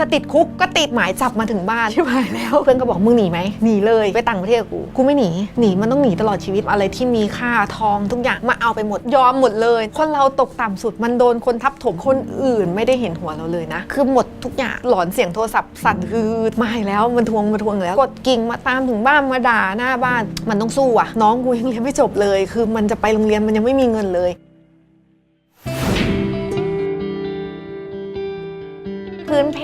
จะติดคุกก็ติดหมายจับมาถึงบ้านใช่ไหมแล้วเพื่อนก็บอกมึงหนีไหมหนีเลยไปต่างประเทศกับกูกูไม่หนีหนีมันต้องหนีตลอดชีวิตอะไรที่มีค่าทองทุกอย่างมาเอาไปหมดยอมหมดเลย คนเราตกต่ำสุดมันโดนคนทับถมคนอื่นไม่ได้เห็นหัวเราเลยนะ คือหมดทุกอย่างหลอนเสียงโทรศัพท์สั่นคือมาอีกแล้วมันทวงมาทวงอีกแล้วกดกิ่งมาตามถึงบ้านมาด่าหน้าบ้าน มันต้องสู้อะน้องกูยังเรียนไม่จบเลย คือมันจะไปโรงเรียนมันยังไม่มีเงินเลย พื้นเพ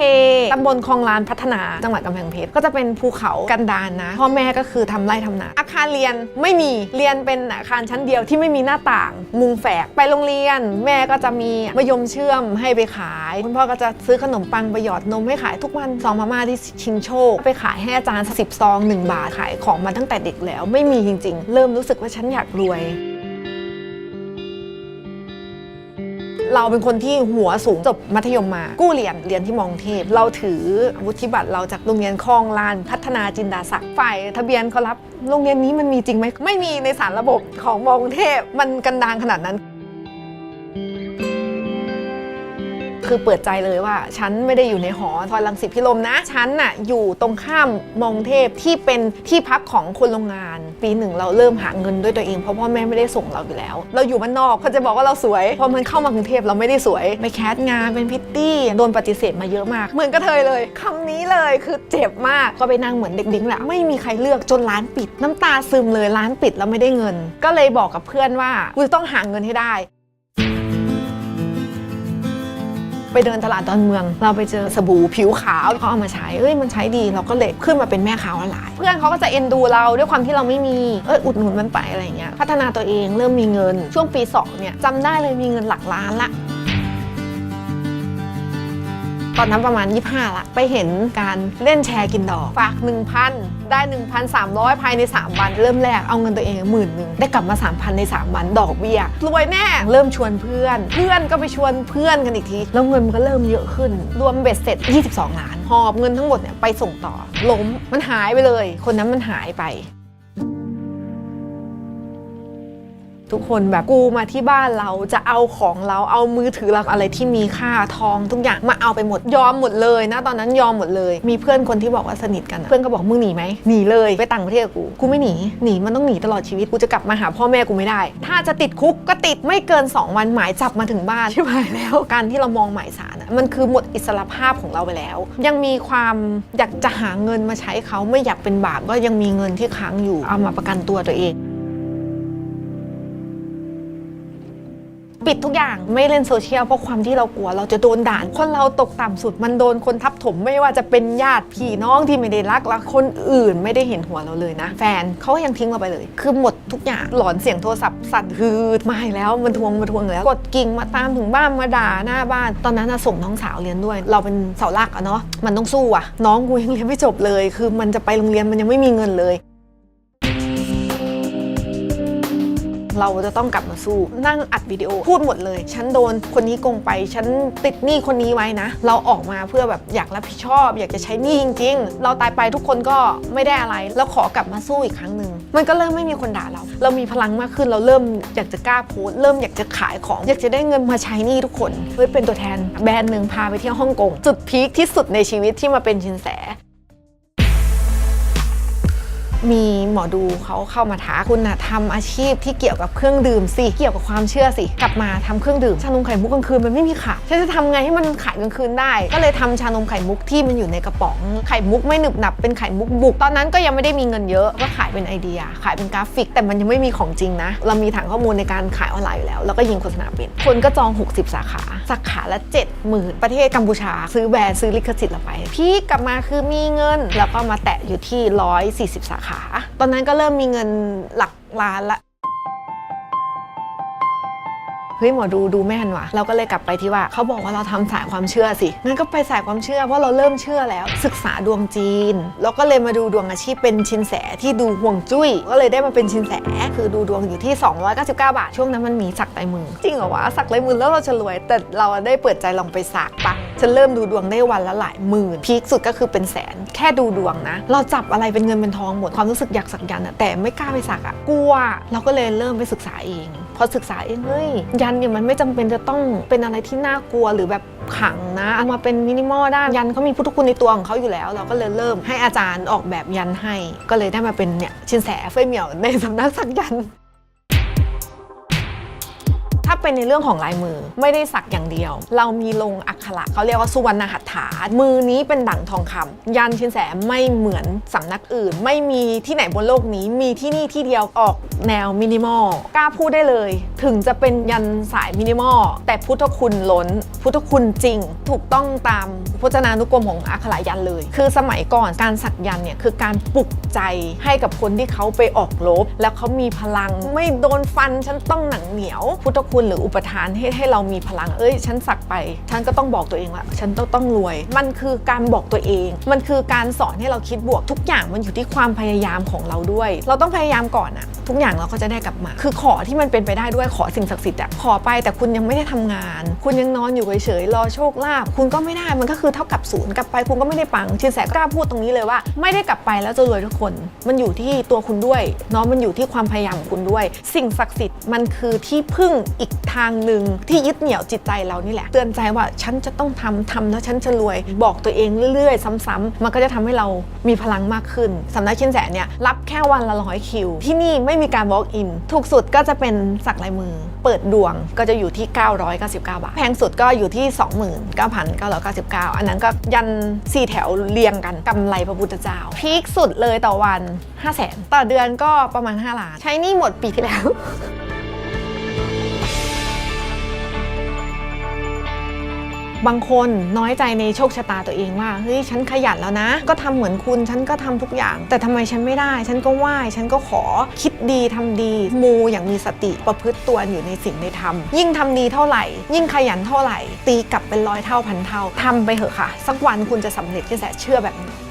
ตำบลคลองลานพัฒนา จังหวัดกำแพงเพชร ก็จะเป็นภูเขากันดานนะ พ่อแม่ก็คือทำไร่ทำนา อาคารเรียนไม่มี เรียนเป็นอาคารชั้นเดียวที่ไม่มีหน้าต่าง มุงแฝก ไปโรงเรียน แม่ก็จะมีมะยมเชื่อมให้ไปขาย คุณพ่อก็จะซื้อขนมปังไปหยอดนมให้ขายทุกวันซองมาม่าที่ชิงโชค ไปขายให้อาจารย์สิบซองหนึ่งบาท ขายของมาตั้งแต่เด็กแล้ว ไม่มีจริง ๆ เริ่มรู้สึกว่าฉันอยากรวย เราเป็นคนที่หัวสูงจบมัธยมมา กู้เรียนเรียนที่มองเทพ เราถือวุฒิบัตรเราจากโรงเรียนคลองลาน พัฒนาจินดาศักดิ์ฝ่ายทะเบียนเขารับโรงเรียนนี้มันมีจริงไหมไม่มีในสารระบบของมองเทพมันกันดางขนาดนั้น คือเปิดใจเลยว่า ฉันไม่ได้อยู่ในหอซอยลังสิตพิลมนะ ฉันน่ะอยู่ตรงข้ามมองเทพที่เป็นที่พักของคนโรงงาน ปีหนึ่งเราเริ่มหาเงินด้วยตัวเองเพราะพ่อแม่ไม่ได้ส่งเราอยู่แล้ว เราอยู่บ้านนอกเขาจะบอกว่าเราสวยพอมันเข้ามากรุงเทพเราไม่ได้สวยไปแคสงานเป็นพิตตี้โดนปฏิเสธมาเยอะมาก เหมือนกระเทยเลยคำนี้เลยคือเจ็บมากก็ไปนั่งเหมือนเด็กดิ้งแหละไม่มีใครเลือกจนร้านปิด น้ำตาซึมเลยร้านปิดแล้วไม่ได้เงิน ก็เลยบอกกับเพื่อนว่ากูจะต้องหาเงินให้ได้ ไปเดินตลาดดอนเมือง เราไปเจอสบู่ผิวขาวเขาเอามาใช้เอ้ยมันใช้ดีเราก็เลยขึ้นมาเป็นแม่ค้าออนไลน์เพื่อนเขาก็จะเอ็นดูเราด้วยความที่เราไม่มีเอ้ยอุดหนุนมันไปอะไรเงี้ยพัฒนาตัวเองเริ่มมีเงินช่วงปี2เนี่ยจำได้เลยมีเงินหลักล้านละ ตอนนั้นประมาณ 25 ละ ไปเห็นการเล่นแชร์กินดอก ฝาก 1,000 ได้ 1,300 ภายใน 3 วัน เริ่มแรกเอาเงินตัวเองหมื่นหนึ่งได้กลับมา 3,000 ใน 3 วัน ดอกเบี้ยรวยแน่ เริ่มชวนเพื่อน เพื่อนก็ไปชวนเพื่อนกันอีกที แล้วเงินมันก็เริ่มเยอะขึ้น รวมเบ็ดเสร็จ 22 ล้าน หอบเงินทั้งหมดเนี่ยไปส่งต่อ ล้ม มันหายไปเลย คนนั้นมันหายไป ทุกคนแบบกูมาที่บ้านเราจะเอาของเราเอามือถือเราอะไรที่มีค่าทองทุกอย่างมาเอาไปหมดยอมหมดเลยนะตอนนั้นยอมหมดเลย มีเพื่อนคนที่บอกว่าสนิทกันเพื่อนก็บอกมึงหนีไหมหนีเลยไปต่างประเทศกูกูไม่หนีหนีมันต้องหนีตลอดชีวิตกูจะกลับมาหาพ่อแม่กูไม่ได้ ถ้าจะติดคุกก็ติดไม่เกิน 2 วันหมายจับมาถึงบ้านใช่ไหมแล้วการที่เรามองหมายสารอะมันคือหมดอิสรภาพของเราไปแล้ว ยังมีความอยากจะหาเงินมาใช้เขาไม่อยากเป็นบาปก็ยังมีเงินที่ค้างอยู่เอามาประกันตัวตัวเอง ปิดทุกอย่างไม่เล่นโซเชียลเพราะความที่เรากลัว เราจะโดนด่านคนเราตกต่ำสุดมันโดนคนทับถมไม่ว่าจะเป็นญาติพี่น้องที่ไม่ได้รักและคนอื่นไม่ได้เห็นหัวเราเลยนะ แฟนเขายังทิ้งเราไปเลย คือหมดทุกอย่างหลอนเสียงโทรศัพท์สั่นคือมาแล้วมันทวงมาทวงแล้ว กดกิ่งมาตามถึงบ้านมาด่าหน้าบ้าน ตอนนั้นส่งน้องสาวเรียนด้วย เราเป็นเสาหลักอะเนาะมันต้องสู้อะน้องกูยังเรียนไม่จบเลย คือมันจะไปโรงเรียนมันยังไม่มีเงินเลย เราจะต้องกลับมาสู้ นั่งอัดวิดีโอพูดหมดเลย ฉันโดนคนนี้โกงไป ฉันติดหนี้คนนี้ไว้นะ เราออกมาเพื่อแบบอยากรับผิดชอบ อยากจะใช้หนี้จริง ๆ เราตายไปทุกคนก็ไม่ได้อะไร แล้วขอกลับมาสู้อีกครั้งหนึ่งมันก็เริ่มไม่มีคนด่าเรา เรามีพลังมากขึ้นเราเริ่มอยากจะกล้าโพสเริ่มอยากจะขายของ อยากจะได้เงินมาใช้หนี้ทุกคนเฮ้ยเป็นตัวแทนแบรนด์หนึ่งพาไปเที่ยวฮ่องกงจุดพีคที่สุดในชีวิตที่มาเป็นชินแส มีหมอดูเขาเข้ามาท้าคุณนะทำอาชีพที่เกี่ยวกับเครื่องดื่มสิ เกี่ยวกับความเชื่อสิ กลับมาทำเครื่องดื่ม ชานมไข่มุกกลางคืนมันไม่มีขายฉันจะทำไงให้มันขายกลางคืนได้ ก็เลยทำชานมไข่มุกที่มันอยู่ในกระป๋อง ไข่มุกไม่หนึบหนับเป็นไข่มุกบุก ตอนนั้นก็ยังไม่ได้มีเงินเยอะ ก็ขายเป็นไอเดีย ขายเป็นกราฟิก แต่มันยังไม่มีของจริงนะ เรามีฐานข้อมูลในการขายออนไลน์อยู่แล้ว แล้วก็ยิงโฆษณาเป็น คนก็จอง 60 สาขา สาขาละ70,000ประเทศกัมพูชา ซื้อแบรนด์ซื้อลิขสิทธิ์เราไป พี่กลับมาคือมีเงิน แล้วก็มาแตะอยู่ที่ 140 สาขาตอนนั้นก็เริ่มมีเงินหลักล้านละ เฮ้ยหมอดูดูแม่นว่ะ เราก็เลยกลับไปที่ว่าเขาบอกว่าเราทำสายความเชื่อสิงั้นก็ไปสายความเชื่อเพราะเราเริ่มเชื่อแล้ว ศึกษาดวงจีน แล้วก็เลยมาดูดวงอาชีพเป็นชินแสที่ดูห่วงจุ้ย ก็เลยได้มาเป็นชินแส คือดูดวงอยู่ที่ 299 บาท ช่วงนั้นมันมีสักลายมือ จริงเหรอวะสักลายมือแล้วเราจะรวย แต่เราได้เปิดใจลองไปสักปะฉันเริ่มดูดวงได้วันละหลายหมื่นพีคสุดก็คือเป็นแสน แค่ดูดวงนะ เราจับอะไรเป็นเงินเป็นทองหมดความรู้สึกอยากสักยันต์อะแต่ไม่กล้าไปสักอะกลัวเราก็เลยเริ่มไปศึกษาเอง พอศึกษาเองเฮ้ยยันเนี่ยมันไม่จำเป็นจะต้องเป็นอะไรที่น่ากลัวหรือแบบขังนะเอามาเป็นมินิมอลได้ยันเขามีพุทธคุณในตัวของเขาอยู่แล้ว เราก็เลยเริ่มให้อาจารย์ออกแบบยันให้ ก็เลยได้มาเป็นเนี่ยชินแสเฟยเหมียวในสำนักสักยัน ถ้าเป็นในเรื่องของลายมือไม่ได้สักอย่างเดียว เรามีลงอักขระเขาเรียกว่าสุวรรณหัตถา มือนี้เป็นดั่งทองคำยันชินแสไม่เหมือนสำนักอื่น ไม่มีที่ไหนบนโลกนี้ มีที่นี่ที่เดียวออกแนวมินิมอลกล้าพูดได้เลย ถึงจะเป็นยันสายมินิมอลแต่พุทธคุณล้น พุทธคุณจริง ถูกต้องตามพจนานุกรมของอักขระยันเลย คือสมัยก่อนการสักยันเนี่ยคือการปลุกใจให้กับคนที่เขาไปออกรบแล้วเขามีพลังไม่โดนฟันฉันต้องหนังเหนียว พุทธคุณหรืออุปทานให้ให้เรามีพลังเอ้ย ฉันสักไป ฉันก็ต้องบอกตัวเองว่าฉันต้องต้องรวย มันคือการบอกตัวเอง มันคือการสอนให้เราคิดบวกทุกอย่างมันอยู่ที่ความพยายามของเราด้วย เราต้องพยายามก่อนอะ ทุกอย่างเราก็จะได้กลับมา คือขอที่มันเป็นไปได้ด้วยขอสิ่งศักดิ์สิทธิ์อะขอไปแต่คุณยังไม่ได้ทำงาน คุณยังนอนอยู่เฉยๆรอโชคลาภคุณก็ไม่ได้มันก็คือเท่ากับศูนย์กลับไปคุณก็ไม่ได้ปังชินแสกล้าพูดตรงนี้เลยว่า ไม่ได้กลับไปแล้วจะรวยทุกคน มันอยู่ที่ตัวคุณด้วยเนาะมันอยู่ที่ความพยายามของคุณด้วย สิ่งศักดิ์สิทธิ์มันคือที่พึ่งอีกทางหนึ่งที่ยึดเหนี่ยวจิตใจเรานี่แหละเตือนใจว่าฉันจะต้องทำทำแล้วฉันจะรวย บอกตัวเองเรื่อย ๆ ซ้ำๆมันก็จะทำให้เรามีพลังมากขึ้นสำนักชินแสเนี่ยรับแค่วันละร้อยคิว ที่นี่ไม่มีการ walk in ถูกสุดก็จะเป็นสักลายมือ เปิดดวงก็จะอยู่ที่ 999 บาท แพงสุดก็อยู่ที่ 29,999 อันนั้นก็ยัน 4 แถวเรียงกันกำไรพระพุทธเจ้า พีคสุดเลยต่อวัน 5 0 0 0 0 0 ต่อเดือนก็ประมาณ 5 ล้าน ใช้นี่หมดปีที่แล้ว บางคนน้อยใจในโชคชะตาตัวเองว่าเฮ้ยฉันขยันแล้วนะ ก็ทำเหมือนคุณฉันก็ทำทุกอย่าง แต่ทำไมฉันไม่ได้ ฉันก็ไหว้ฉันก็ขอคิดดีทำดีมูอย่างมีสติประพฤติตัวอยู่ในสิ่งในธรรมยิ่งทำดีเท่าไหร่ ยิ่งขยันเท่าไหร่ ตีกลับเป็นร้อยเท่าพันเท่าทำไปเถอะค่ะ สักวันคุณจะสำเร็จกระแสเชื่อแบบนี้